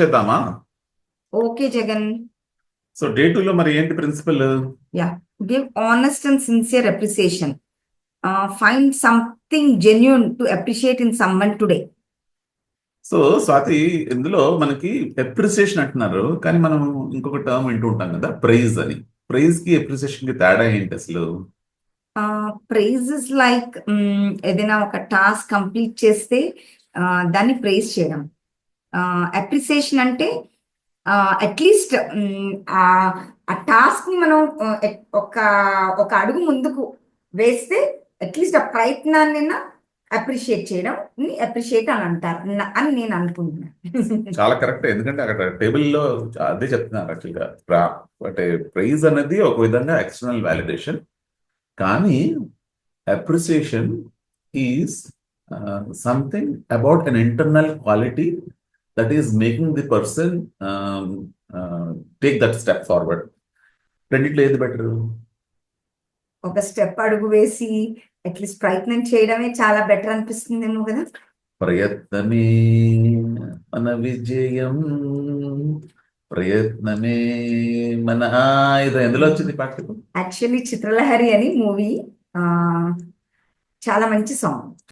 చేద్దామా? Okay Jagan so day లో మరి ఏంటి principle yeah give honest and sincere appreciation find something genuine to appreciate in someone today so Swathi ఇందులో మనకి appreciation అంటున్నారు. కానీ మనం ఇంకొక టర్మ్ వింటూ ఉంటాం కదా ప్రైజ్ అని. ప్రైజ్కి అప్రిసియేషన్కి తేడా ఏంటి అసలు? ప్రైజెస్ లైక్ ఏదైనా ఒక టాస్క్ కంప్లీట్ చేస్తే uh, దాన్ని ప్రైజ్ చేయడం. అప్రిసియేషన్ అంటే అట్లీస్ట్ ఆ టాస్క్ని మనం ఒక ఒక అడుగు ముందుకు వేస్తే అట్లీస్ట్ ఆ ప్రయత్నాన్ని అప్రిషియేట్ చేయడం అప్రిషియేట్ అని అంటారు. అని నేను అనుకుంటున్నాను చాలా కరెక్ట్. ఎందుకంటే అక్కడ టేబుల్లో అదే చెప్తున్నారు యాక్చువల్గా అంటే ప్రైజ్ అనేది ఒక విధంగా ఎక్స్టర్నల్ వ్యాలిడేషన్ కానీ appreciation is something about an internal quality that is making the person take that step forward రెండిట్లో ఏది బెటర్ ఒక స్టెప్ అడుగు వేసి అట్లీస్ట్ ప్రయత్నం చేయడమే చాలా బెటర్ అనిపిస్తుందేమో కదా. ప్రయత్నమే మన విజయం. ప్రయత్నమే మన ఆయుధం ఎందులో వచ్చింది పాటకు యాక్చువల్లీ చిత్రలహరి అని మూవీ చాలా మంచి సాంగ్